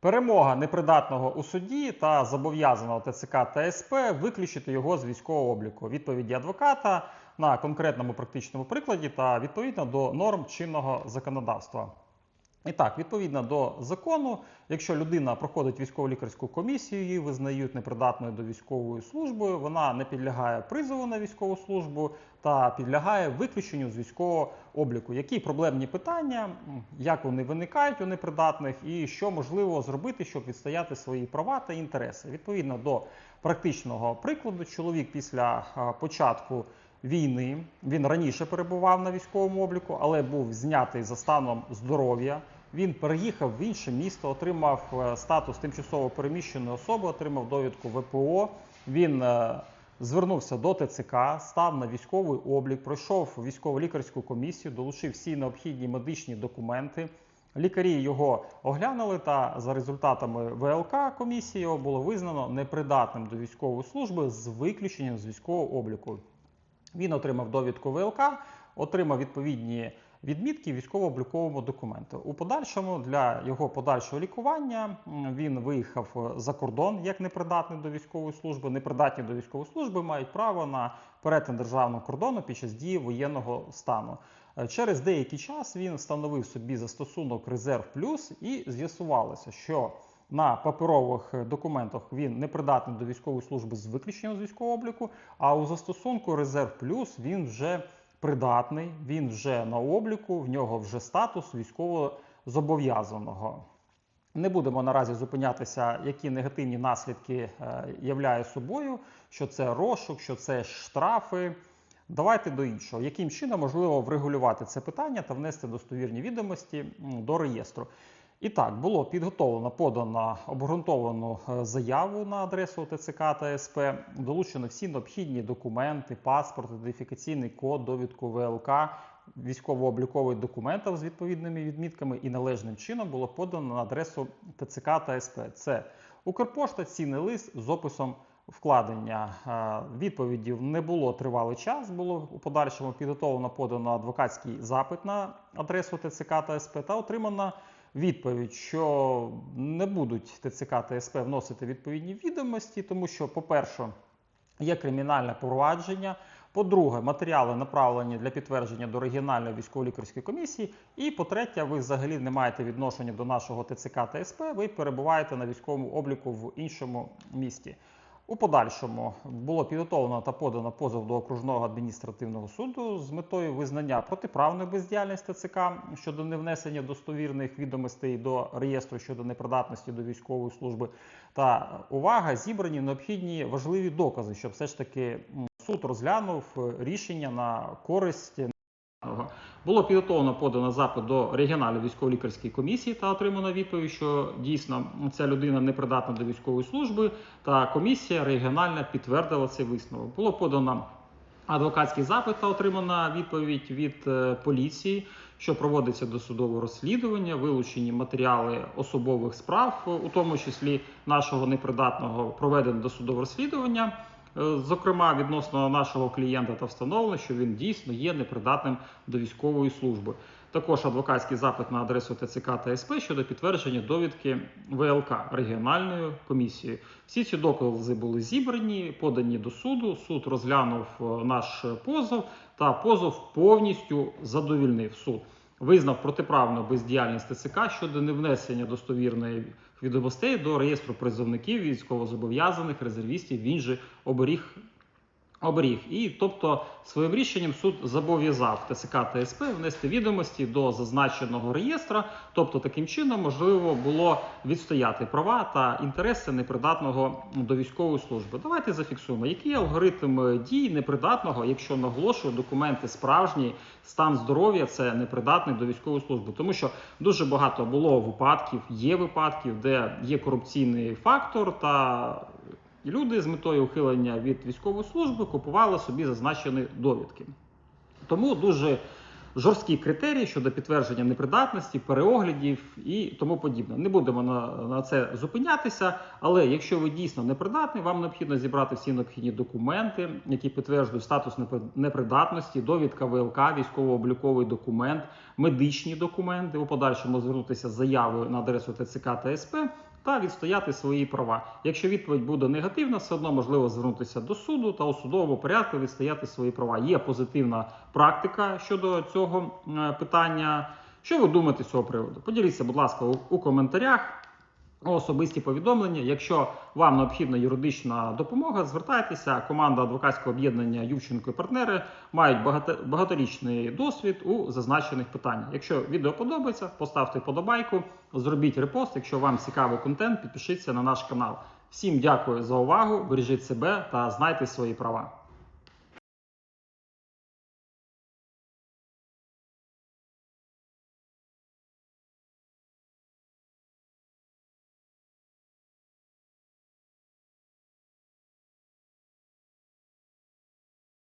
Перемога непридатного у суді та зобов'язаного ТЦК та СП виключити його з військового обліку. Відповіді адвоката на конкретному практичному прикладі та відповідно до норм чинного законодавства. І так, відповідно до закону, якщо людина проходить військово-лікарську комісію, її визнають непридатною до військової служби, вона не підлягає призову на військову службу та підлягає виключенню з військового обліку. Які проблемні питання, як вони виникають у непридатних, і що можливо зробити, щоб відстояти свої права та інтереси. Відповідно до практичного прикладу, чоловік після початку війни. Він раніше перебував на військовому обліку, але був знятий за станом здоров'я. Він переїхав в інше місто, отримав е, статус тимчасово переміщеної особи, отримав довідку ВПО. Він е, звернувся до ТЦК, став на військовий облік, пройшов військово-лікарську комісію, долучив всі необхідні медичні документи. Лікарі його оглянули, та за результатами ВЛК комісії його було визнано непридатним до військової служби з виключенням з військового обліку. Він отримав довідку ВЛК, отримав відповідні відмітки військово-обліковому документі. У подальшому для його подальшого лікування він виїхав за кордон як непридатний до військової служби. Непридатні до військової служби мають право на перетин державного кордону під час дії воєнного стану. Е, Через деякий час він встановив собі застосунок Резерв Плюс і з'ясувалося, що на паперових документах він непридатний до військової служби з виключенням з військового обліку, а у застосунку Резерв Плюс він вже придатний, він вже на обліку, в нього вже статус військово зобов'язаного. Не будемо наразі зупинятися, які негативні наслідки е, являє собою, що це розшук, що це штрафи. Давайте до іншого. Яким чином можливо врегулювати це питання та внести достовірні відомості до реєстру? І так, було підготовлено, подано обґрунтовану е, заяву на адресу ТЦК та СП, долучено всі необхідні документи, паспорт, ідентифікаційний код, довідку ВЛК, військово-обліковий документів з відповідними відмітками і належним чином було подано на адресу ТЦК та СП. Це Укрпошта, цінний лист з описом вкладення. Е, Відповідів не було тривалий час. Було у подальшому підготовлено подано адвокатський запит на адресу ТЦК та СП та отримана відповідь, що не будуть ТЦК та СП вносити відповідні відомості, тому що, по-перше, є кримінальне провадження. По-друге, матеріали направлені для підтвердження до регіональної військово-лікарської комісії. І по-третє, ви взагалі не маєте відношення до нашого ТЦК та СП, ви перебуваєте на військовому обліку в іншому місті. У подальшому було підготовлено та подано позов до окружного адміністративного суду з метою визнання протиправної бездіяльності ТЦК щодо невнесення достовірних відомостей до реєстру щодо непридатності до військової служби. Та увага, зібрані необхідні важливі докази, щоб все ж таки суд розглянув е, рішення на користь. Було підготовлено подано запит до регіональної військово-лікарської комісії та отримано відповідь, що дійсно ця людина не придатна до військової служби. Та комісія регіональна підтвердила цей висновок. Було подано адвокатський запит та отримана відповідь від е, поліції, що проводиться досудове розслідування, вилучені матеріали особових справ, у тому числі нашого непридатного проведено досудове розслідування. Е, Зокрема, відносно нашого клієнта та встановлено, що він дійсно є непридатним до військової служби. Також адвокатський запит на адресу ТЦК та СП щодо підтвердження довідки ВЛК регіональною комісією. Всі ці докази були зібрані, подані до суду. Суд розглянув е, наш позов та позов повністю задовільнив суд. Визнав протиправну бездіяльність ТЦК щодо невнесення достовірної відомостей до реєстру призовників військовозобов'язаних резервістів. Він же оберіг оберіг. І тобто своїм рішенням суд зобов'язав ТСК та СП внести відомості до зазначеного реєстра. Тобто, таким чином можливо було відстояти права та інтереси непридатного до військової служби. Давайте зафіксуємо, який алгоритм дій непридатного, якщо наголошую, документи справжні, стан здоров'я це непридатний до військової служби, тому що дуже багато було випадків, є випадків, де є корупційний фактор та люди з метою ухилення від військової служби купували собі зазначені довідки. Тому дуже жорсткі критерії щодо підтвердження непридатності, переоглядів і тому подібне. Не будемо на, на це зупинятися, але якщо ви дійсно непридатний, вам необхідно зібрати всі необхідні документи, які підтверджують статус непри- непридатності, довідка ВЛК, військово-обліковий документ, медичні документи. У подальшому звернутися з заявою на адресу ТЦК та СП та відстояти свої права. Якщо відповідь буде негативна, все одно можливо звернутися до суду та у судовому порядку відстояти свої права. Є позитивна практика щодо цього е, питання. Що ви думаєте з цього приводу? Поділіться, будь ласка, у, у коментарях. Особисті повідомлення. Якщо вам необхідна юридична допомога, звертайтеся. Команда адвокатського об'єднання Ющенко і партнери мають багато, багаторічний досвід у зазначених питаннях. Якщо відео подобається, поставте вподобайку, зробіть репост. Якщо вам цікавий контент, підпишіться на наш канал. Всім дякую за увагу, бережіть себе та знайте свої права.